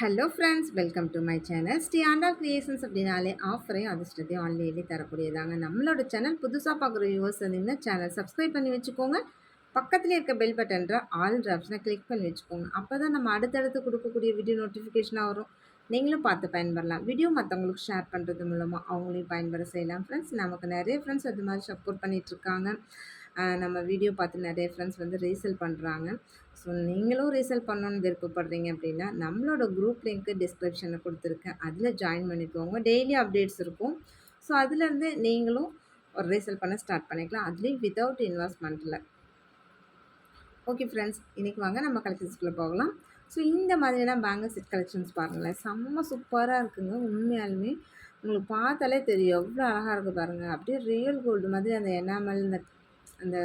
Hello friends welcome to my channel Sri Aanda creations அப்படின்னாலே ஆஃபரையும் அதிர்ஷ்டத்தையும் ஆன்லைன்லேயே தரக்கூடியதாங்க. நம்மளோட சேனல் புதுசாக பார்க்குற வியூவர்ஸ் இருந்தீங்கன்னா சேனல் சப்ஸ்கிரைப் பண்ணி வச்சுக்கோங்க. பக்கத்தில் இருக்க பெல் பட்டன்ற ஆல் ஆப்ஷனை கிளிக் பண்ணி வச்சுக்கோங்க. அப்போ தான் நம்ம அடுத்தடுத்து கொடுக்கக்கூடிய வீடியோ நோட்டிஃபிகேஷனாக வரும். நீங்களும் பார்த்து பயன்படலாம். வீடியோ மற்றவங்களுக்கு ஷேர் பண்ணுறது மூலமாக அவங்களையும் பயன்பட செய்யலாம். ஃப்ரெண்ட்ஸ் நமக்கு நிறைய ஃப்ரெண்ட்ஸ் அது மாதிரி சப்போர்ட் பண்ணிகிட்ருக்காங்க நம்ம வீடியோ பார்த்து நிறைய ஃப்ரெண்ட்ஸ் வந்து ரீசேல் பண்ணுறாங்க ஸோ நீங்களும் ரீசேல் பண்ணணுன்னு விருப்பப்படுறீங்க அப்படின்னா நம்மளோட குரூப் லிங்க்கு டிஸ்கிரிப்ஷனில் கொடுத்துருக்கேன். அதில் ஜாயின் பண்ணிக்கோங்க. டெய்லி அப்டேட்ஸ் இருக்கும். ஸோ அதுலேருந்து நீங்களும் ஒரு ரீசேல் பண்ண ஸ்டார்ட் பண்ணிக்கலாம். அதுலேயும் வித்தவுட் இன்வெஸ்ட்மெண்ட்டில் ஓகே ஃப்ரெண்ட்ஸ் இன்றைக்கி வாங்க. நம்ம கலெக்ஷன்ஸ்குள்ளே போகலாம். ஸோ இந்த மாதிரியான பேங்கிள் செட் கலெக்ஷன்ஸ் பாருங்களேன். செம்ம சூப்பராக இருக்குங்க. உண்மையாலுமே உங்களுக்கு பார்த்தாலே தெரியும். எவ்வளோ அழகாக இருக்குது பாருங்கள் அப்படியே ரியல் கோல்டு மாதிரி அந்த எனாமல் இந்த அந்த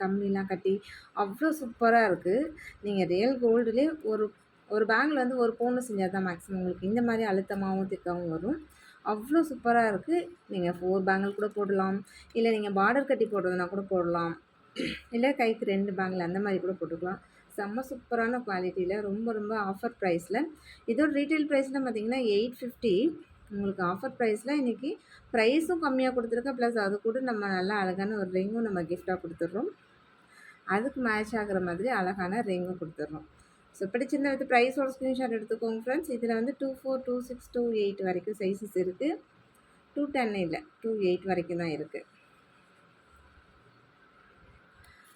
கம்மிலாம் கட்டி அவ்வளோ சூப்பராக இருக்குது நீங்கள் ரியல் கோல்டுலேயே ஒரு ஒரு பேங்கில் வந்து ஒரு பவுன் செஞ்சால் தான் மேக்ஸிமம் உங்களுக்கு இந்த மாதிரி அழுத்தமாகவும் திக்காகவும் வரும். அவ்வளோ சூப்பராக இருக்குது நீங்கள் ஃபோர் பேங்கில் கூட போடலாம். இல்லை நீங்கள் பார்டர் கட்டி போடுறதுனா கூட போடலாம். இல்லை கைக்கு ரெண்டு பேங்கில் அந்த மாதிரி கூட போட்டுக்கலாம். செம்ம சூப்பரான குவாலிட்டியில் ரொம்ப ரொம்ப ஆஃபர் ப்ரைஸில் இதோட ரீட்டைல் ப்ரைஸ்லாம் பார்த்தீங்கன்னா எயிட் ஃபிஃப்டி உங்களுக்கு ஆஃபர் ப்ரைஸில் இன்றைக்கி ப்ரைஸும் கம்மியாக கொடுத்துருக்கேன் ப்ளஸ் அது கூட நம்ம நல்லா அழகான ஒரு ரிங்கும் நம்ம கிஃப்டாக கொடுத்துட்றோம். அதுக்கு மேட்ச் ஆகிற மாதிரி அழகான ரிங்கும் கொடுத்துட்றோம். ஸோ பிடிச்சிருந்த வந்து ப்ரைஸோட ஸ்க்ரீன்ஷாட் எடுத்துக்கோங்க ஃப்ரெண்ட்ஸ் இதில் வந்து two four two six two eight வரைக்கும் சைஸஸ் இருக்குது டூ டென் இல்லை டூ எயிட் வரைக்கும் தான் இருக்குது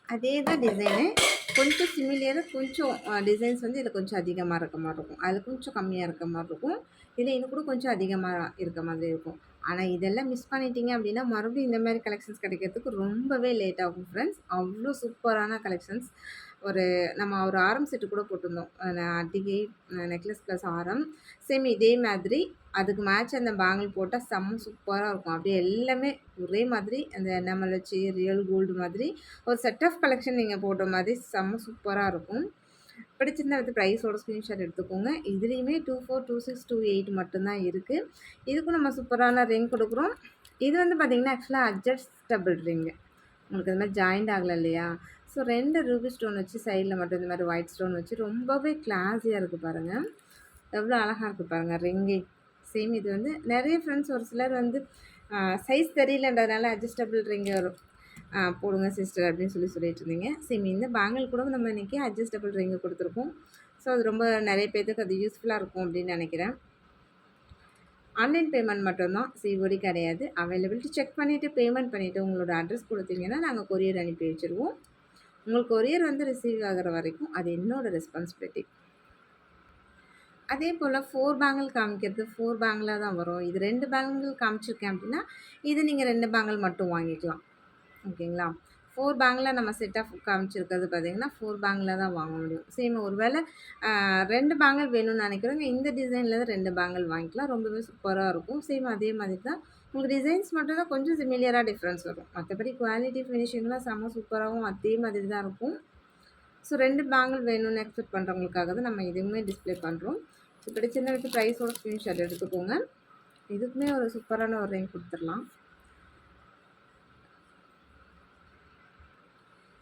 அதே தான் டிசைனு கொஞ்சம் சிமிலியராக கொஞ்சம் டிசைன்ஸ் வந்து இதில் கொஞ்சம் அதிகமாக இருக்க மாதிரி இருக்கும். அதில் கொஞ்சம் கம்மியாக இருக்க மாதிரி இருக்கும். இதில் இன்னும் கூட கொஞ்சம் அதிகமாக இருக்க மாதிரி இருக்கும். ஆனால் இதெல்லாம் மிஸ் பண்ணிட்டீங்க அப்படின்னா மறுபடியும் இந்த மாதிரி கலெக்ஷன்ஸ் கிடைக்கிறதுக்கு ரொம்பவே லேட் ஆகும் ஃப்ரெண்ட்ஸ் அவ்வளோ சூப்பரான கலெக்ஷன்ஸ் ஒரு நம்ம ஒரு ஆரம் செட்டு கூட போட்டிருந்தோம். அட்டிகை நெக்லஸ் ப்ளஸ் ஆரம். சேம் இதே மாதிரி அதுக்கு மேட்ச் அந்த பேங்கிள் போட்டால் செம்ம சூப்பராக இருக்கும். அப்படியே எல்லாமே ஒரே மாதிரி அந்த எண்ணமல் வச்சு ரியல் கோல்டு மாதிரி ஒரு செட் ஆஃப் கலெக்ஷன் நீங்கள் போடுற மாதிரி செம்ம சூப்பராக இருக்கும். பிடிச்சிருந்தா வந்து ப்ரைஸோட ஸ்க்ரீன்ஷாட் எடுத்துக்கோங்க. இதுலேயுமே two four two six two eight மட்டும்தான் இருக்குது இதுக்கும் நம்ம சூப்பரான ரிங் கொடுக்குறோம். இது வந்து பார்த்திங்கன்னா ஆக்சுவலாக அட்ஜஸ்டபிள் ரிங்கு உங்களுக்கு இந்த மாதிரி ஜாயிண்ட் ஆகலை இல்லையா? ஸோ ரெண்டு ரூபி ஸ்டோன் வச்சு சைடில் மட்டும் இந்த மாதிரி ஒயிட் ஸ்டோன் வச்சு ரொம்பவே கிளாஸியாக இருக்குது பாருங்கள் எவ்வளோ அழகாக இருக்குது பாருங்கள் ரிங்கு சேம் இது வந்து. நிறைய ஃப்ரெண்ட்ஸ் ஒரு சிலர் வந்து சைஸ் தெரியலன்றதுனால அட்ஜஸ்டபிள் ரிங்கு வரும் போடுங்க சிஸ்டர் அப்படின்னு சொல்லி சொல்லிட்டு இருந்தீங்க. சேம் இந்த பேங்கிள் கூட நம்ம இன்றைக்கி அட்ஜஸ்டபிள் ரிங்கு கொடுத்துருக்கோம். ஸோ அது ரொம்ப நிறைய பேர்த்துக்கு அது யூஸ்ஃபுல்லாக இருக்கும் அப்படின்னு நினைக்கிறேன். ஆன்லைன் பேமெண்ட் மட்டும்தான். சிஓடி கிடையாது. அவைலபிலிட்டி செக் பண்ணிவிட்டு பேமெண்ட் பண்ணிவிட்டு உங்களோட அட்ரஸ் கொடுத்தீங்கன்னா நாங்கள் கொரியர் அனுப்பி வச்சுருவோம். உங்களுக்கு கொரியர் வந்து ரிசீவ் ஆகிற வரைக்கும் அது என்னோடய ரெஸ்பான்சிபிலிட்டி அதே போல் ஃபோர் பேங்கிள் காமிக்கிறது ஃபோர் பேங்கிளாக தான் வரும். இது ரெண்டு பேங்கிள் காமிச்சிருக்கேன் அப்படின்னா இது நீங்கள் ரெண்டு பேங்கிள் மட்டும் வாங்கிக்கலாம். ஓகேங்களா? ஃபோர் பேங்கில் நம்ம செட் ஆஃப் காமிச்சிருக்கிறது பார்த்தீங்கன்னா ஃபோர் பேங்கில் தான் வாங்க முடியும். சேம் ஒரு வேளை ரெண்டு பேங்கிள் வேணும்னு நினைக்கிறவங்க இந்த டிசைனில் தான் ரெண்டு பேங்கிள் வாங்கிக்கலாம். ரொம்பவே சூப்பராக இருக்கும். சேம் அதே மாதிரி தான் உங்களுக்கு டிசைன்ஸ் மட்டும் தான் கொஞ்சம் சிமிலியராக டிஃப்ரென்ஸ் வரும். மற்றபடி குவாலிட்டி ஃபினிஷிங்லாம் செம்ம சூப்பராகவும் அதே மாதிரி தான் இருக்கும். ஸோ ரெண்டு பேங்கிள் வேணும்னு எக்ஸ்பெக்ட் பண்ணுறவங்களுக்காக தான் நம்ம இதுவுமே டிஸ்பிளே பண்ணுறோம் ஸோ பிடிச்சிருந்த விட்டு ப்ரைஸோட ஸ்க்ரீன்ஷாட் எடுத்துக்கோங்க. இதுக்குமே ஒரு சூப்பரான ஒரு ரேஞ்ச் கொடுத்துடலாம்.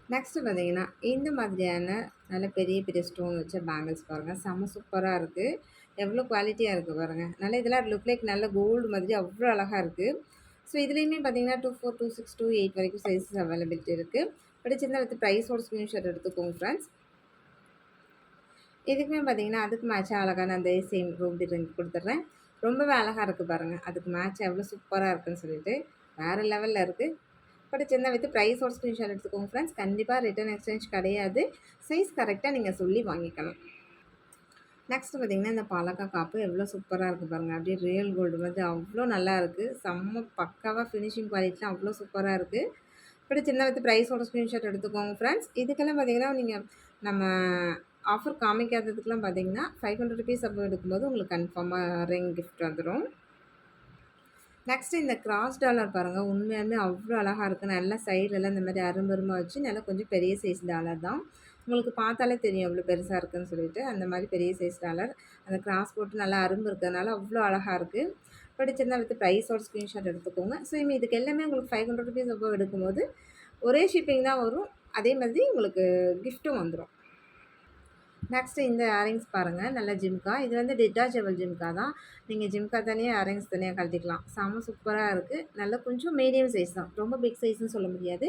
நெக்ஸ்ட்டு பார்த்தீங்கன்னா இந்த மாதிரியான நல்ல பெரிய பெரிய ஸ்டோன் வச்ச பேங்கிள்ஸ் பாருங்கள் செம்ம சூப்பராக இருக்குது எவ்வளோ குவாலிட்டியாக இருக்குது பாருங்கள் நல்ல இதெல்லாம் லுக் லைக் நல்ல கோல்டு மாதிரி அவ்வளோ அழகாக இருக்குது ஸோ இதுலேயுமே பார்த்தீங்கன்னா two four two six two eight வரைக்கும் சைஸஸ் அவைலபிலிட்டி இருக்குது பிடிச்சிருந்தா வித் ப்ரைஸோட ஸ்க்ரீன்ஷாட் எடுத்துக்கோங்க ஃப்ரெண்ட்ஸ் இதுக்குமே பார்த்தீங்கன்னா அதுக்கு மேட்சாக அழகான அந்த சேம் ரூபி ரிங் கொடுத்துட்றேன். ரொம்பவே அழகாக இருக்குது பாருங்கள் அதுக்கு மேட்ச் எவ்வளோ சூப்பராக இருக்குன்னு சொல்லிட்டு வேறு லெவலில் இருக்குது பிடிச்சிருந்தா வித்து ப்ரைஸோட ஸ்க்ரீன்ஷாட் எடுத்துக்கோங்க ஃப்ரெண்ட்ஸ் கண்டிப்பாக ரிட்டன் எக்ஸ்சேஞ்ச் கிடையாது. சைஸ் கரெக்டாக நீங்கள் சொல்லி வாங்கிக்கணும் நெக்ஸ்ட் பார்த்திங்கன்னா இந்த பாலக்கா காப்பு எவ்வளோ சூப்பராக இருக்குது பாருங்கள் அப்படியே ரியல் கோல்டு வந்து அவ்வளோ நல்லா இருக்குது செம்ம பக்காவாக ஃபினிஷிங் குவாலிட்டிலாம் அவ்வளோ சூப்பராக இருக்குது இப்படி சின்ன வித்து ப்ரைஸோட ஸ்க்ரீன்ஷாட் எடுத்துக்கோங்க ஃப்ரெண்ட்ஸ் இதுக்கெல்லாம் பார்த்திங்கன்னா நீங்கள் நம்ம ஆஃபர் காமிக்காததுக்கெலாம் பார்த்தீங்கன்னா ஃபைவ் ஹண்ட்ரட் ருபீஸ் அப்போ எடுக்கும்போது உங்களுக்கு கன்ஃபார்மாக ரிங் கிஃப்ட் வந்துடும் நெக்ஸ்ட்டு இந்த கிராஸ் டாலர் பாருங்கள் உண்மையாலுமே அவ்வளோ அழகாக இருக்குது நல்லா சைட்லலாம் இந்த மாதிரி அரும்பருமாக வச்சு நல்லா கொஞ்சம் பெரிய சைஸ் டாலர் தான். உங்களுக்கு பார்த்தாலே தெரியும் எவ்வளோ பெருசாக இருக்குதுன்னு சொல்லிட்டு. அந்த மாதிரி பெரிய சைஸ் டாலர் அந்த கிராஸ் போட்டு நல்லா அரும்பு இருக்கிறதுனால அவ்வளோ அழகாக இருக்குது படிச்சிருந்தா வித் ப்ரைஸோட ஸ்க்ரீன்ஷாட் எடுத்துக்கோங்க. ஸோ இதுக்கு எல்லாமே உங்களுக்கு ஃபைவ் ஹண்ட்ரட் ருபீஸ் அப்போ எடுக்கும்போது ஒரே ஷிப்பிங் தான் வரும். அதே மாதிரி உங்களுக்கு கிஃப்ட்டும் வந்துடும் நெக்ஸ்ட்டு இந்த இயரிங்ஸ் பாருங்கள் நல்ல ஜிம்கா இது வந்து டிட்டாச்சபிள் ஜிம்கா தான். நீங்கள் ஜிம்கா தனியாக இயரிங்ஸ் தனியாக கழட்டிக்கலாம். செம்ம சூப்பராக இருக்குது நல்ல கொஞ்சம் மீடியம் சைஸ் தான். ரொம்ப பிக் சைஸ்னு சொல்ல முடியாது.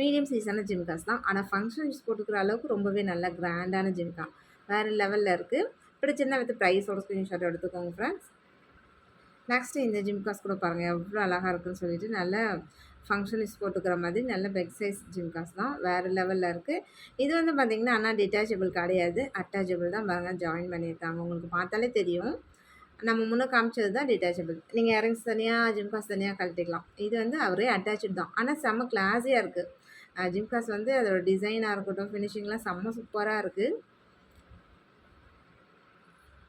மீடியம் சைஸான ஜிம்காஸ் தான். ஆனால் ஃபங்க்ஷன் யூஸ் போட்டுக்கிற அளவுக்கு ரொம்பவே நல்ல கிராண்டான ஜிம்கா வேறு லெவலில் இருக்குது பிடிச்சிருந்தா வித்து ப்ரைஸோட ஸ்க்ரீன்ஷாட் எடுத்துக்கோங்க ஃப்ரெண்ட்ஸ் நெக்ஸ்ட்டு இந்த ஜிம்காஸ் கூட பாருங்கள் எவ்வளோ அழகாக இருக்குன்னு சொல்லிட்டு நல்ல ஃபங்க்ஷன் போட்டுக்கிற மாதிரி நல்ல பெக் சைஸ் ஜிம்காஸ் தான் வேறு லெவலில் இருக்குது இது வந்து பார்த்திங்கன்னா ஆனால் டிட்டாச்சபிள் கிடையாது. அட்டாச்சபிள் தான் பாருங்கள் ஜாயின் பண்ணியிருக்காங்க. உங்களுக்கு பார்த்தாலே தெரியும். நம்ம முன்னே காமிச்சது தான் டிட்டாச்சபிள் நீங்கள் இறங்ஸ் தனியாக ஜிம்காஸ் தனியாக கழட்டிக்கலாம் இது வந்து அவரே அட்டாச்சு தான். ஆனால் செம்ம கிளாஸியாக இருக்குது ஜிம்காஸ் வந்து அதோட டிசைனாக இருக்கட்டும் ஃபினிஷிங்லாம் செம்ம சூப்பராக இருக்குது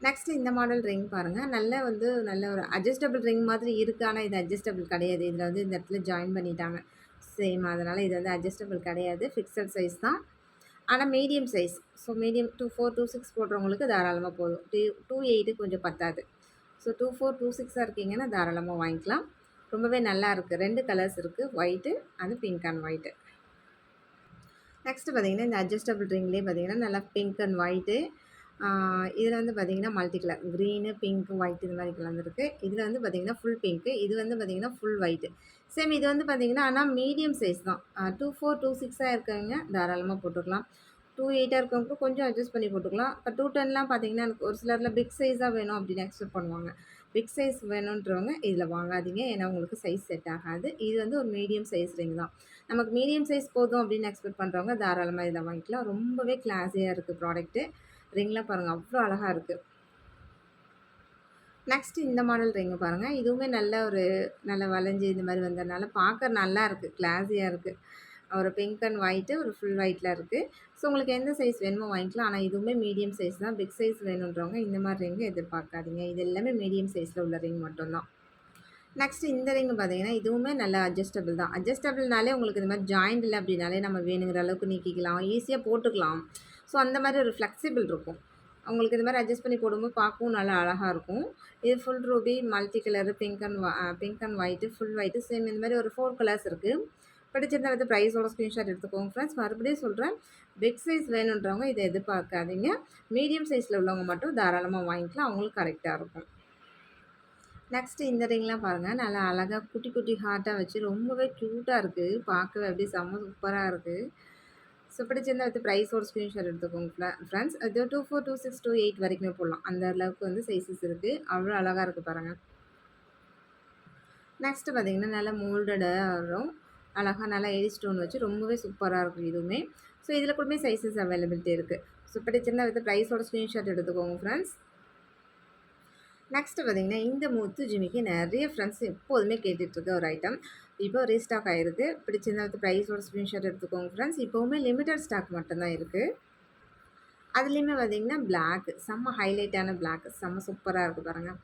நெக்ஸ்ட்டு இந்த மாடல் ரிங் பாருங்கள் நல்ல வந்து நல்ல ஒரு அட்ஜஸ்டபிள் ரிங் மாதிரி இருக்குது ஆனால் இது அட்ஜஸ்டபிள் கிடையாது. இதில் வந்து இந்த இடத்துல ஜாயின் பண்ணிட்டாங்க. சேம் அதனால் இது வந்து அட்ஜஸ்டபிள் கிடையாது. ஃபிக்ஸட் சைஸ் தான். ஆனால் medium size so medium two four two six போடுறவங்களுக்கு தாராளமாக போதும். டூ டூ எயிட்டு கொஞ்சம் பத்தாது. ஸோ டூ ஃபோர் டூ சிக்ஸாக இருக்கீங்கன்னா தாராளமாக வாங்கிக்கலாம். ரொம்பவே நல்லா இருக்குது ரெண்டு கலர்ஸ் இருக்குது ஒயிட்டு அது பிங்க் அண்ட் ஒயிட்டு நெக்ஸ்ட்டு பார்த்திங்கன்னா இந்த அட்ஜஸ்டபிள் ரிங்லேயே பார்த்திங்கன்னா நல்லா பிங்க் அண்ட் ஒயிட்டு இதில் வந்து பார்த்திங்கன்னா multi colour. Green pink white இது மாதிரி கலந்துருக்கு இதில் வந்து பார்த்திங்கன்னா ஃபுல் பிங்க்கு இது வந்து பார்த்திங்கன்னா ஃபுல் ஒயிட்டு சேம் இது வந்து பார்த்திங்கன்னா ஆனால் மீடியம் சைஸ் தான். டூ ஃபோர் டூ சிக்ஸாக இருக்கவங்க தாராளமாக போட்டுக்கலாம். டூ எயிட்டாக இருக்கவங்க கொஞ்சம் அட்ஜஸ்ட் பண்ணி போட்டுக்கலாம். இப்போ டூ டென்லாம் பார்த்திங்கன்னா எனக்கு ஒரு சிலரில் பிக் சைஸாக வேணும் அப்படின்னு எக்ஸ்பெக்ட் பண்ணுவாங்க. பிக் சைஸ் வேணுன்றவங்க இதில் வாங்காதீங்க. ஏன்னா உங்களுக்கு சைஸ் செட் ஆகாது. இது வந்து ஒரு மீடியம் சைஸ் ரிங் தான். நமக்கு மீடியம் சைஸ் போதும் அப்படின்னு எக்ஸ்பெக்ட் பண்ணுறவங்க தாராளமாக இதில் வாங்கிக்கலாம். ரொம்பவே கிளாஸியாக இருக்குது ப்ராடக்ட்டு ரிங்லாம் பாருங்கள் அவ்வளோ அழகாக இருக்குது நெக்ஸ்ட்டு இந்த மாடல் ரிங்கு பாருங்கள் இதுவுமே நல்ல ஒரு நல்ல வளைஞ்சி இந்த மாதிரி வந்ததுனால பார்க்க நல்லா இருக்குது கிளாஸியாக இருக்குது ஒரு பிங்க் அண்ட் ஒயிட்டு ஒரு ஃபுல் ஒயிட்டில் இருக்குது ஸோ உங்களுக்கு எந்த சைஸ் வேணுமோ வாங்கிக்கலாம். ஆனால் இதுவுமே மீடியம் சைஸ் தான். பிக் சைஸ் வேணுன்றவங்க இந்த மாதிரி ரிங்கு எதிர்பார்க்காதீங்க. இது எல்லாமே மீடியம் சைஸில் உள்ள ரிங் மட்டும்தான். நெக்ஸ்ட் இந்த ரிங்கு பார்த்தீங்கன்னா இதுவுமே நல்லா அட்ஜஸ்டபிள் தான். அட்ஜஸ்டபிள்னாலே உங்களுக்கு இந்த மாதிரி ஜாயிண்ட் இல்லை அப்படின்னாலே நம்ம வேணுங்கிற அளவுக்கு நீக்கிக்கலாம். ஈஸியாக போட்டுக்கலாம். ஸோ அந்த மாதிரி ஒரு ஃப்ளெக்சிபிள் இருக்கும். அவங்களுக்கு இது மாதிரி அட்ஜஸ்ட் பண்ணி போடும்போது பார்க்கவும் நல்லா அழகாக இருக்கும். இது full ruby multi colour pink and pink and white full white same இந்த மாதிரி ஒரு ஃபோர் கலர்ஸ் இருக்குது பிடிச்சிருந்தா வந்து ப்ரைஸோட ஸ்க்ரீன்ஷாட் எடுத்துக்கோங்க ஃப்ரெண்ட்ஸ் மறுபடியும் சொல்கிறேன் பிக் சைஸ் வேணுன்றவங்க இதை எதிர்பார்க்காதீங்க. மீடியம் சைஸில் உள்ளவங்க மட்டும் தாராளமாக வாங்கிக்கலாம். அவங்களுக்கு கரெக்டாக இருக்கும். நெக்ஸ்ட்டு இந்த ரிங்லாம் பாருங்கள் நல்லா அழகாக குட்டி குட்டி ஹார்ட்டாக வச்சு ரொம்பவே க்யூட்டாக இருக்குது பார்க்கவே அப்படியே செம்ம சூப்பராக இருக்குது ஸோ பிடிச்சிருந்தா வந்து ப்ரைஸோட ஸ்க்ரீன்ஷாட் எடுத்துக்கோங்க ஃப்ரெண்ட்ஸ் அது two four two six two eight வரைக்குமே போடலாம். அந்த அளவுக்கு வந்து சைஸஸ் இருக்குது அவ்வளோ அழகாக இருக்குது பாருங்கள் நெக்ஸ்ட்டு பார்த்திங்கன்னா நல்லா மோல்டடாக வரும் அழகாக நல்லா எரி ஸ்டோன் வச்சு ரொம்பவே சூப்பராக இருக்கும் இதுவுமே. ஸோ இதில் கூடமே சைஸஸ் அவைலபிலிட்டி இருக்குது ஸோ பிடிச்சிருந்தா வந்து ப்ரைஸோட ஸ்க்ரீன்ஷாட் எடுத்துக்கோங்க ஃப்ரெண்ட்ஸ் நெக்ஸ்ட்டு பார்த்திங்கன்னா இந்த முத்து ஜிமிக்கு நிறைய ஃப்ரெண்ட்ஸ் எப்போதுமே கேட்டுட்ருக்க ஒரு ஐட்டம் இப்போ ரீஸ்டாக் ஆகிருக்கு பிடிச்சிருந்தா வந்து ப்ரைஸோட ஸ்க்ரீன்ஷாட் எடுத்துக்கோங்க ஃப்ரெண்ட்ஸ் இப்போவுமே லிமிட்டட் ஸ்டாக் மட்டும்தான் இருக்குது அதுலேயுமே பார்த்திங்கன்னா பிளாக் செம்ம ஹைலைட்டான பிளாக் செம்ம சூப்பராக இருக்குது பாருங்கள்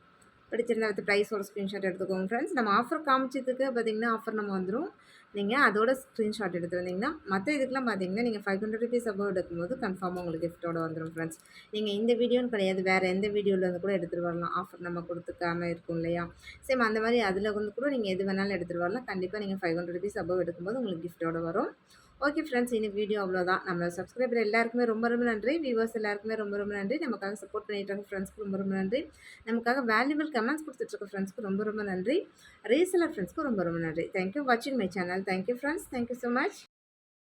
பிடிச்சிருந்தா வந்து ப்ரைஸோட ஸ்க்ரீன்ஷாட் எடுத்துக்கோங்க ஃப்ரெண்ட்ஸ் நம்ம ஆஃபர் காமிச்சதுக்கு பார்த்திங்கன்னா ஆஃபர் நம்ம வந்துடும் நீங்கள் அதோட ஸ்க்ரீன்ஷாட் எடுத்து வந்தீங்கன்னா மற்ற இதுக்கெலாம் பார்த்தீங்கன்னா நீங்கள் ஃபைவ் ஹண்ட்ரட் ருபீஸ் அபவ் எடுக்கும்போது கன்ஃபார்மாக உங்களுக்கு கிஃப்ட்டோட வந்துடும் ஃப்ரெண்ட்ஸ் நீங்கள் இந்த வீடியோன்னு கிடையாது வேறு எந்த வீடியோவில் வந்து கூட எடுத்துகிட்டு வரலாம். ஆஃபர் நம்ம கொடுத்துக்காம இருக்கும் இல்லையா? சேம் அந்த மாதிரி அதில் வந்து கூட நீங்கள் எது வேணாலும் எடுத்துகிட்டு வரலாம். கண்டிப்பாக நீங்கள் ஃபைவ் ஹண்ட்ரட் ருபீஸ் அபவ் எடுக்கும்போது உங்களுக்கு கிஃப்ட்டோட வரும். ஓகே ஃப்ரெண்ட்ஸ் இந்த வீடியோ அவ்வளோதான் நம்ம சப்ஸ்கிரைபர் எல்லாருக்குமே ரொம்ப ரொம்ப நன்றி. வியூவர்ஸ் எல்லாருக்குமே ரொம்ப ரொம்ப நன்றி. நமக்காக சப்போர்ட் பண்ணிட்டு இருக்க ஃப்ரெண்ட்ஸ்க்கு ரொம்ப ரொம்ப நன்றி. நமக்காக வேல்யூபிள் கமெண்ட்ஸ் கொடுத்துட்ருக்க ஃப்ரெண்ட்ஸ்க்கு ரொம்ப ரொம்ப நன்றி. ரீசலர் ஃப்ரெண்ட்ஸ்க்கு ரொம்ப ரொம்ப நன்றி. தேங்க்யூ வாட்சிங் my channel thank you friends thank you so much